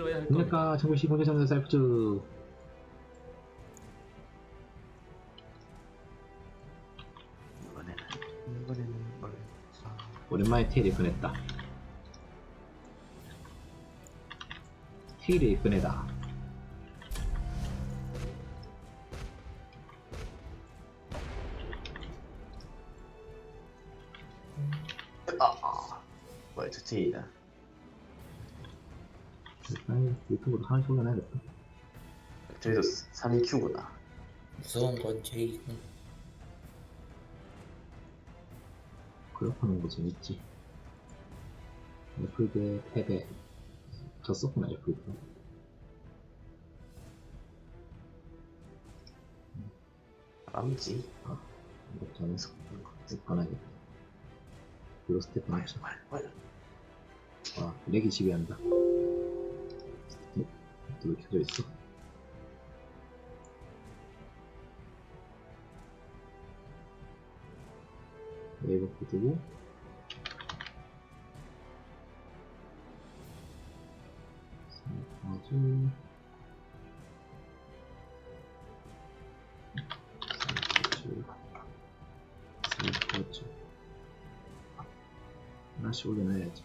치러야 할 겁니다. 그러니까 정글씨 본전 잡는 셀프즈 이번에는 이번에는 뭘 아, 오랜만에 테일이 꺼냈다 테일이 꺼내다 아, 아. 뭐야 저 뒤이다 아니 유튜브로 하나씩 올려놔야겠다 저기도 3EQ구나. 무서운 건 제이군. 그렇다는 거 재밌지. 애플대 탭에 졌었구나 애플대 이거 꺼놔야겠다. 그리고 스테판 말, 합쳐 말, 말. 와 렉이 지배한다 어? 또왜 켜져 있어? 네이버 코드고. 아주 하나씩 올려놔야지.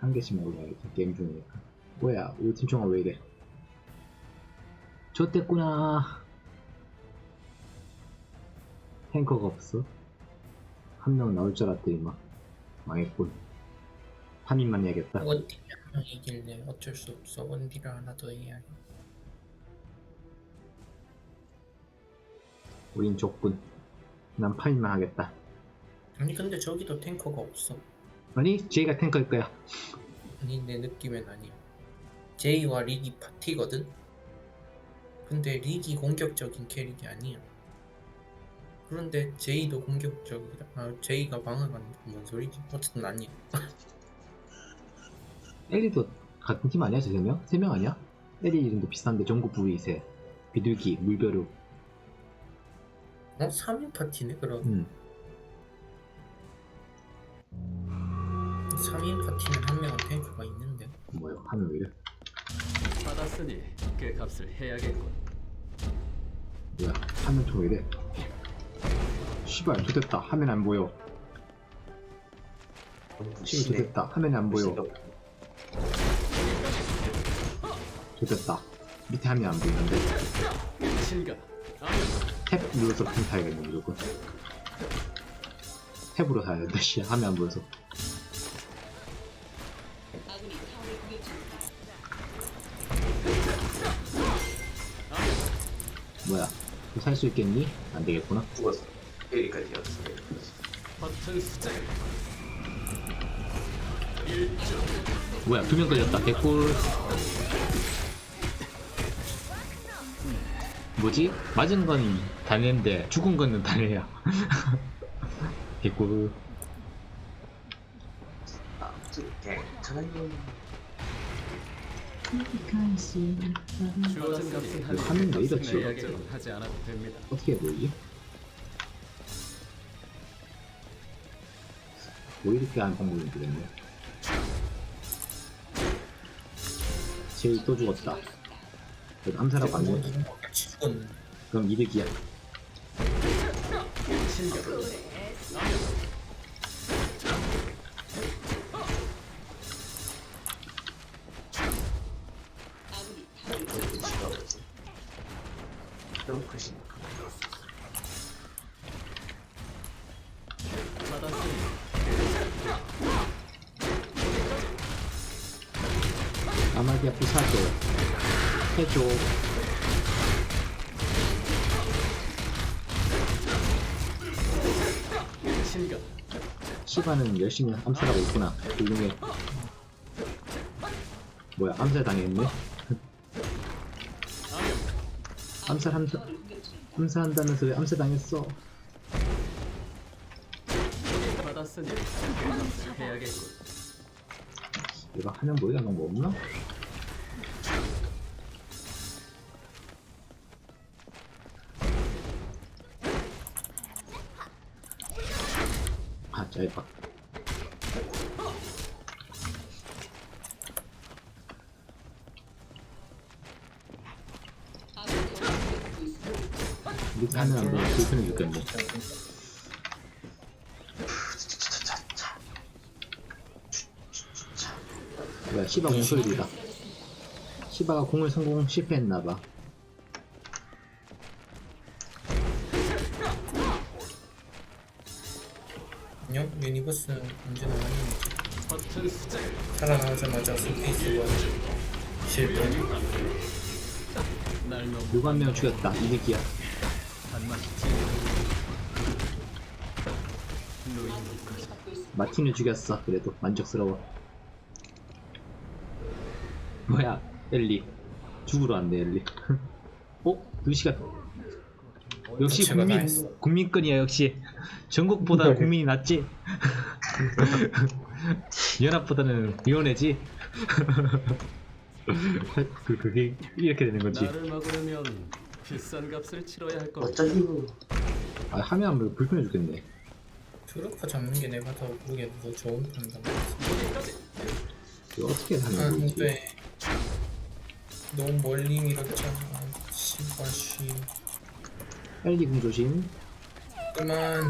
한 개씩만 올려야겠다 게임 중이니까 뭐야 우리 팀총아 왜 이래? 좆됐구나. 탱커가 없어? 한 명 나올 줄 알았더니 막 망했군. 한 입만 해야겠다. 원딜 한명 이길래 어쩔 수 없어. 원딜을 하나 더 해야 해. 우린 족군. 난 파인만 하겠다. 아니 근데 저기도 탱커가 없어. 아니 제이가 탱커일 거야. 아니 내 느낌엔 아니야. 제이와 리기 파티거든. 근데 리기 공격적인 캐릭이 아니야. 그런데 제이도 공격적이다. 아 제이가 방어간다. 뭔 소리지? 어쨌든 아니야. 엘리도 같은 팀 아니야 저 3명? 3명 아니야? 엘리 이름도 비슷한데 전국 부위세 비둘기 물벼룩 어? 3인 파티네 그럼. 음. 3인 파티는 한 명은 탱커가 있는데. 뭐야 하면 왜 이래 받았으니 그 값을 해야겠군. 뭐야 화면 좀왜 이래. 씨발 좋됐다. 화면 안 보여. 지금 좋됐다. 화면이 안 보여. 좋됐다. 밑에 화면 안 보이는데? 신가. 탭 눌러서 펜 타야겠네 무조건. 탭으로 사야 된다 씨. 화면 안 보여서 뭐야? 살 수 있겠니? 안 되겠구나. 죽었어. 여기까지였어 버튼 숫자. 뭐야 두 명 걸렸다. 개꿀. 뭐지? 맞은 건 다네인데 죽은 거는 다네야. 개꿀. 아 괜찮아요 주어진 값은 한 화면 왜 이렇지? 내야겠군 하지 않아도 됩니다. 어떻게 보이지? 뭐 이렇게 하는 방법이 되겠네 제이 또 죽었다 그래도 암살하고 안거 죽었는데. 그럼 이득이야. 아마디아 부사줘 해줘. 시바는 열심히 암살하고 있구나 훌륭해 뭐야 암살 당했네 암살 암살 암살한다면서 왜 암살 당했어 받았으니 해야겠군. 내가 화면 보여달라는 거 없나? 아, 짧아. 이렇게 하면 뭐 불편해죽겠네. 시바 공 소리다. 시바가 공을 성공 실패했나봐. 안녕? 언제나 아니지 버튼 수작 살아나자마자 스페이스가 실패 한명 죽였다. 이득이야. 마틴을 죽였어. 그래도 만족스러워. 뭐야, 엘리. 죽으러 왔네, 엘리. 어? 루시가. 역시 다 국민, 했어. 국민권이야, 역시. 전국보다 국민이 낫지? 연합보다는 위원회지? 그, 그게 이렇게 되는 거지. 나를 막으려면 비싼 값을 치러야 할 겁니다. 어쩌니 아, 하면 뭐 불편해 죽겠네. 트루퍼 잡는 게 내가 더 그게 더 좋은 판단 이거 어떻게 아 사는 거지? 너무 멀리 밀었잖아 씨발씨 엘리 궁 조심. 그만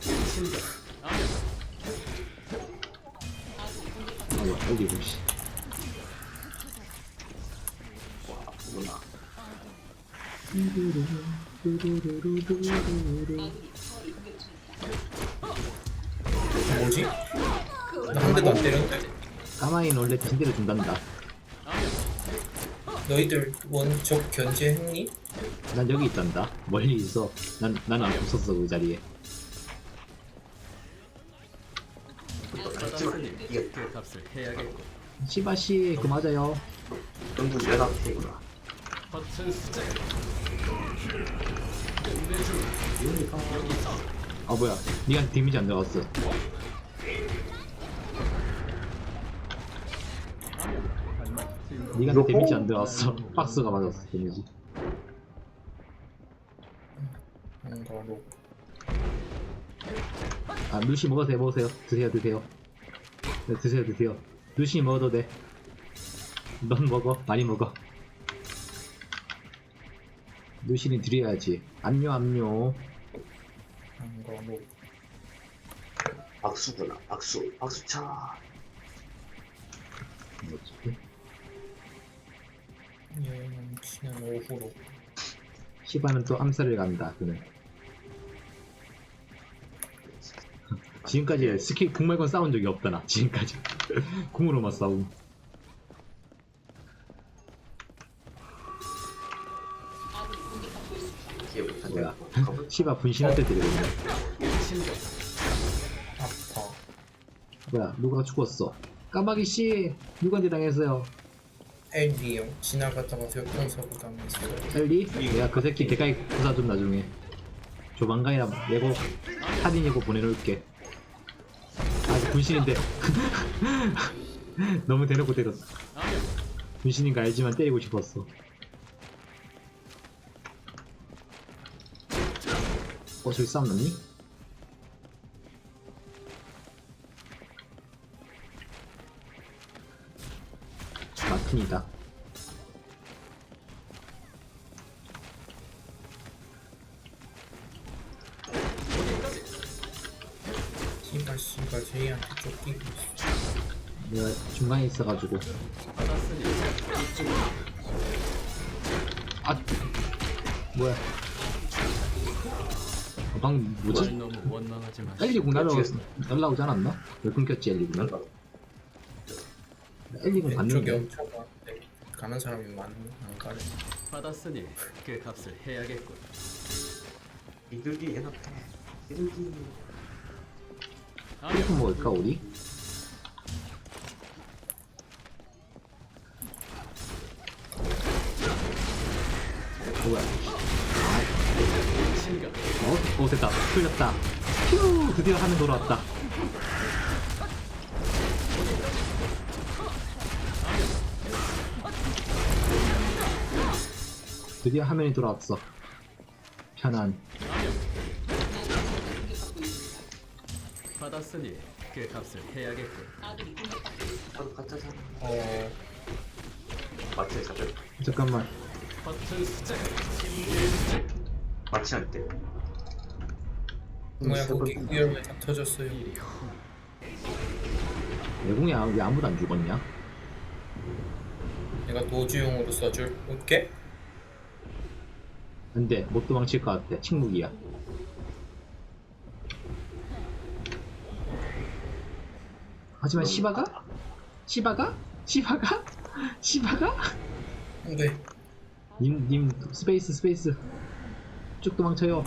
신경 아면 아, 뭐야, 엘리 궁 씨. 누나 뭐지? 나 한 대도 안 때렸는데 까마이는 원래 빈대를 준단다. 너희들 원적 견제했니? 난 여기 있단다. 멀리 있어. 난, 안 없었어, 그 자리에. 시바씨, 그 맞아요. 전부 끝내주 여기서 아, 뭐야. 니가 데미지 안 들어갔어. 단맛이 튀는 니가. 데미지 안 들어갔어. 박스가 맞았어, 데미지. 뭔가로 아, 루시 먹어도 돼, 먹으세요. 드세요, 드세요. 네, 드세요, 드세요. 루시 먹어도 돼. 넌 먹어. 많이 먹어. 루시는 드려야지. 압류, 압류. 뭔가로 박수구나 박수 박수차 뭐지? 예 넘치는 오후로 시바는 또 암살을 간다, 그는. 지금까지 스킬 궁 말고 싸운 적이 없다, 나. 지금까지. 궁으로만 싸움. 뭐야. 가볼 시바 분신한테 때리고 있네. 신경 아파 뭐야, 누가 죽었어? 까마귀 씨! 누구한테 당했어요? 엘리요 지나가다가 교통사고 당했어 엘리? 내가 그 새끼 대가리 부사 좀 나중에. 조만간이나 내고 사진 이고 보내놓을게. 아, 분신인데. 너무 대놓고 때렸어. 아면 분신인 거 알지만 때리고 싶었어. 어, 저기 싸움 났니? 마틴이다. 씨발 씨발 제이한테 쫓기고 있어 내가 중간에 있어가지고. 아! 뭐야. 어, 방금 날 뭐지? 너무 원망하지 마시오. 엘리군 날라오, 날라오지 않았나? 왜 끊겼지, 엘리군은? 엘리군 왼쪽에 봤는데. 엄청 많은데 가는 사람이 많안 가네 받았으니 그 값을 해야겠군. 이들기 연합체 이들기 아면 이렇게 먹을까, 우리? 뭐야. 신경 어? 오, 됐다. 풀렸다. 휴! 드디어 화면 돌아왔다. 드디어 화면이 돌아왔어. 편안. 받았으니 그 값을 해야겠군. 바로 갖다 사 어 마트에 가자 잠깐만. 버튼 수작. 마취할 때. 뭐야 세 거기 번- 위험에 다 터졌어요 내공이 아- 왜 아무도 안 죽었냐? 내가 도주용으로 써줄 올게 근데 못 도망칠 것 같아. 침묵이야. 하지만 시바가? 시바가? 시바가? 시바가? 안돼 님, 님, 스페이스, 스페이스. 쭉 도망쳐요.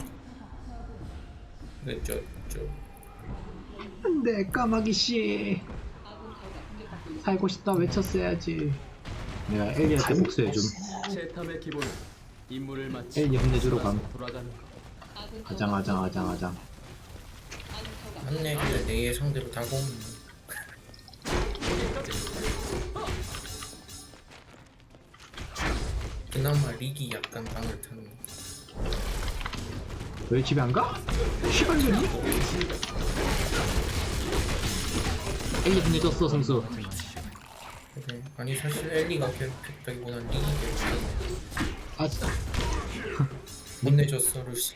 네, 저 저 안 돼, 까마귀 씨. 살고 싶다 외쳤어야지. 내가 엘리한테 복수해줌. 채탐의 기본은 임무를 마치 엘리 혼내주러 감. 돌아가는 것. 아장, 아장, 아장, 아장. 맞네 근데 내 예상대로 다 공. 그나마 릭이 약간 방을 타는 거. 왜 집에 안 가? 시발년이? 엘리 혼내줬어, 성수. 그래. 아니 사실 엘리가 괴롭혔다기보단 릭이 괴롭혔어. 아, 진짜. 못 내줬어 루시.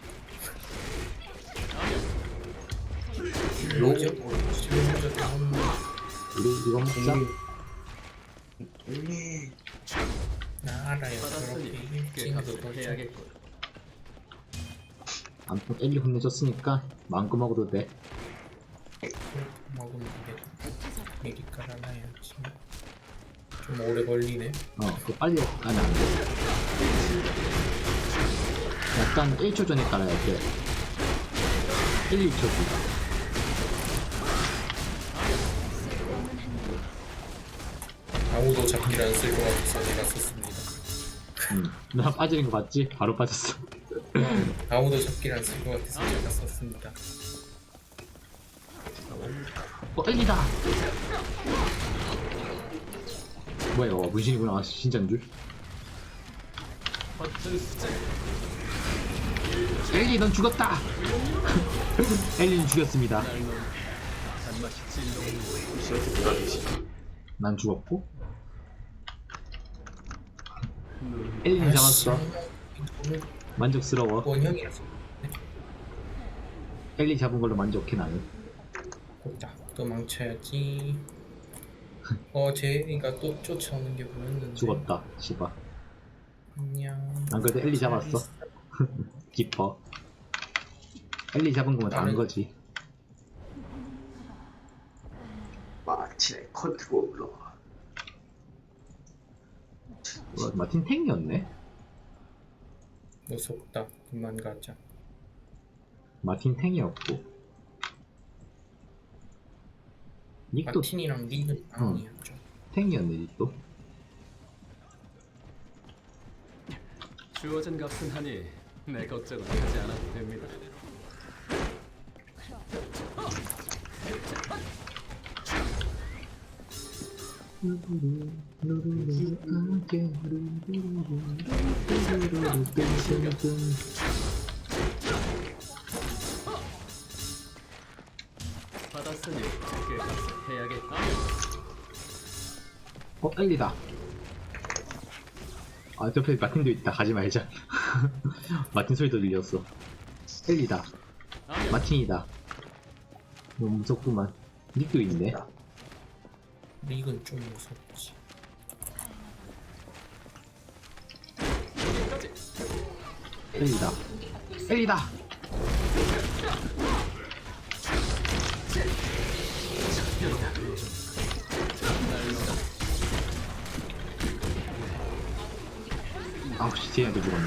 혼내. 우리 이거 먹자. 엘리. 나 알아요. 그렇게 값을 돌죠. 해야겠군. 아무튼 엘리 혼내줬으니까 마음껏 먹어도 돼. 먹으면 안 돼. 미리 깔아놔야지. 좀 오래 걸리네. 어, 그거 빨리 까면 안 돼. 약간 1초 전에 깔아야 돼. 1, 2초 뒤. 아무도 잡기를 안 쓸 것 같아서 내가 썼습니다. 음. 나 빠지는 거 봤지? 바로 빠졌어. 아무도 잡기를 안 쓸 것 같아서 제가 썼습니다. 어, 엘리다! 뭐야, 이거 문신이구나. 아, 진짜인 줄. 엘리, 넌 죽었다! 엘리는 죽였습니다. 난 죽었고. 엘리는 잡았어. 만족스러워. 엘리 잡은 걸로 만족해, 나는. 곧다 도망쳐야지. 어, 제이가 또 쫓아오는 게 보였는데. 죽었다, 씨발. 안녕. 안 그래도 엘리 잡았어. 기뻐. 엘리 잡은 거면 다한 거지. 마취의 컨트롤러. 어, 마틴 탱이었네? 무섭다. 그만 가자. 마틴 탱이었고. 닉도 마틴이랑 릭은 아니었죠. 탱이었네, 닉도. 주어진 값은 하니 내 걱정은 하지 않아도 됩니다. 어, 엘리다. 아, 옆에 마틴도 있다. 가지 말자. 마틴 소리도 들렸어. 엘리다. 마틴이다. 너무 무섭구만. 닉도 있네. 릭은 좀 무섭지. 엘리다. 엘리다! 아우 씨, 쟤한테 죽었네.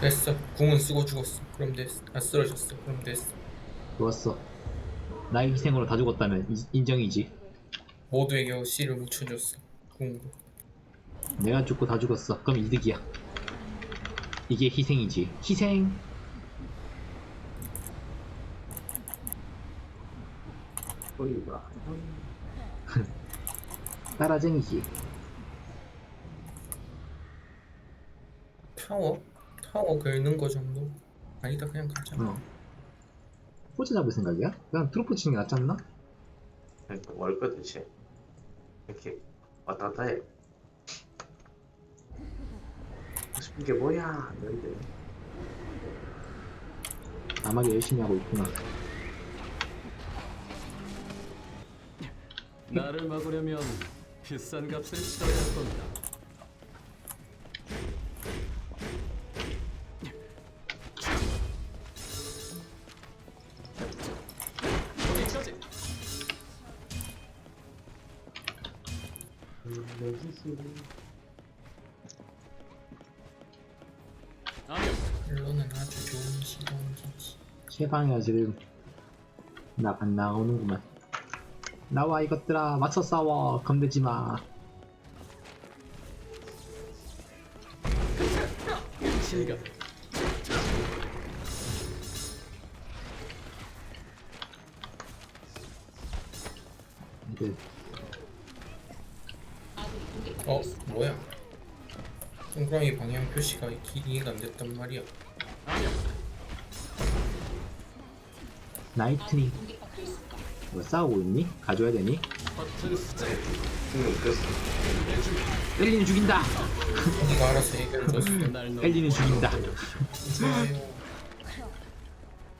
됐어. 궁은 쓰고 죽었어. 그럼 됐어. 아 쓰러졌어. 그럼 됐어. 좋았어. 나의 희생으로 다 죽었다면 이- 인정이지. 모두에게 씨를 묻혀줬어. 궁으로. 내가 죽고 다 죽었어. 그럼 이득이야. 이게 희생이지. 희생. 소리가. 따라쟁이지. 타워? 타워 긁는 거 정도? 아니다 그냥 가자. 어. 포즈 잡을 생각이야? 그냥 트로프 치는 게 낫지 않나? 그러니까 월급 대체 이렇게 왔다 갔다 해. 하고 싶은 게 뭐야? 너희들. 까마귀 열심히 하고 있구나. 나를 막으려면 비싼 값을 치러야 할 겁니다. 아주 좋은. 최방이야 지금. 나 안 나오는구만. 나와 이것들아 맞서 싸워 겁내지 마. 실각. 표시가 기- 이해가 안 됐단 말이야. 나이트닝. 뭐 싸우고 있니? 가져야 되니? 엘리는 죽인다. 네가 알아서 해결해줬어. 너무 엘리는 죽인다.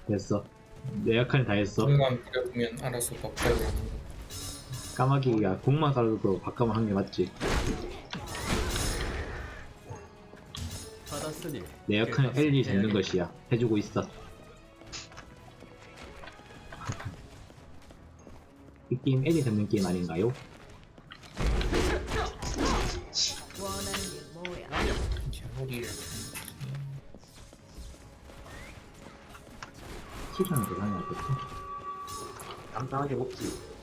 됐어. 내 역할은 다 했어. 공만 부려보면 알아서 바꿔야 거. 까마귀가 공만 깔아도 바꿔만 한 게 맞지. 받았으니 내 역할은 엘리 잡는 것이야. 해주고 있어. 이 게임 엘리 잡는 게임 아닌가요? 원하는 게 뭐야? 아니요. 이제 허리를 시간을 계산해야 겠지 깜깜하게 먹지.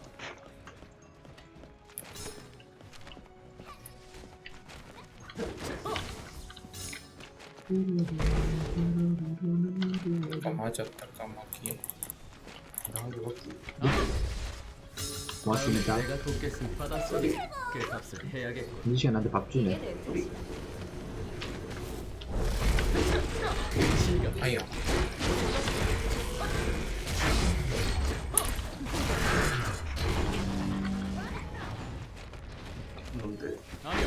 맞았다 먹지. 고맙습니다. 내가 돕겠습니다. 받았으니 그 값을 해야겠고. 이 시간 나한테 밥 주네. 아야. 아니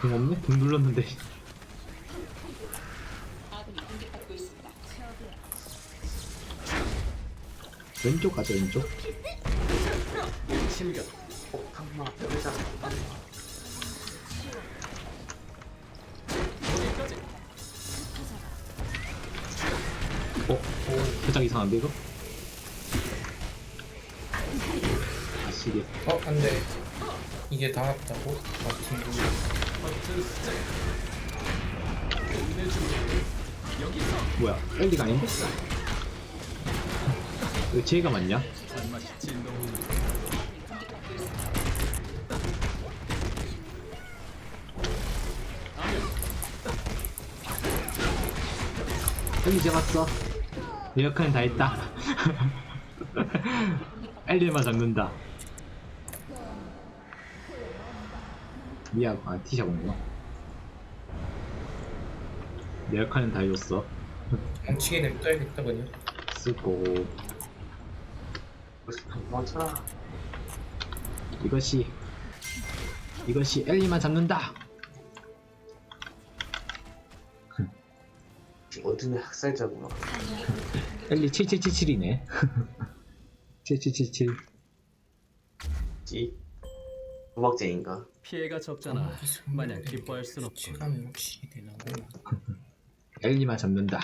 아픔 없네? 등 눌렀는데. 왼쪽 가자 왼쪽. 실각. 폭탄마 뼈자. 거기까지. 어? 살짝 이상한데 이거? 아시게. 어 안 돼. 이게 닿았다고? 같은 거. 버튼 숫자. 끝내주고. 여기서 뭐야? 엘리가 아닌데? 이거 쟤가 맞냐? 엘리 잡았어. 내 역할은 다 했다. 엘리만 잡는다. 미야, 아, 티샷 온구나. 내 역할은 다 해줬어. 멍치게 냅둬야겠다 그냥. 쓰고, 멈춰라. 이것이, 이것이 엘리만 잡는다! 어둠의 학살자구나. 엘리 7777이네. 7777. 지. 도박쟁인가? 피해가 적잖아. 마냥 기뻐할 순 없고. 되는구나. 엘리만 잡는다.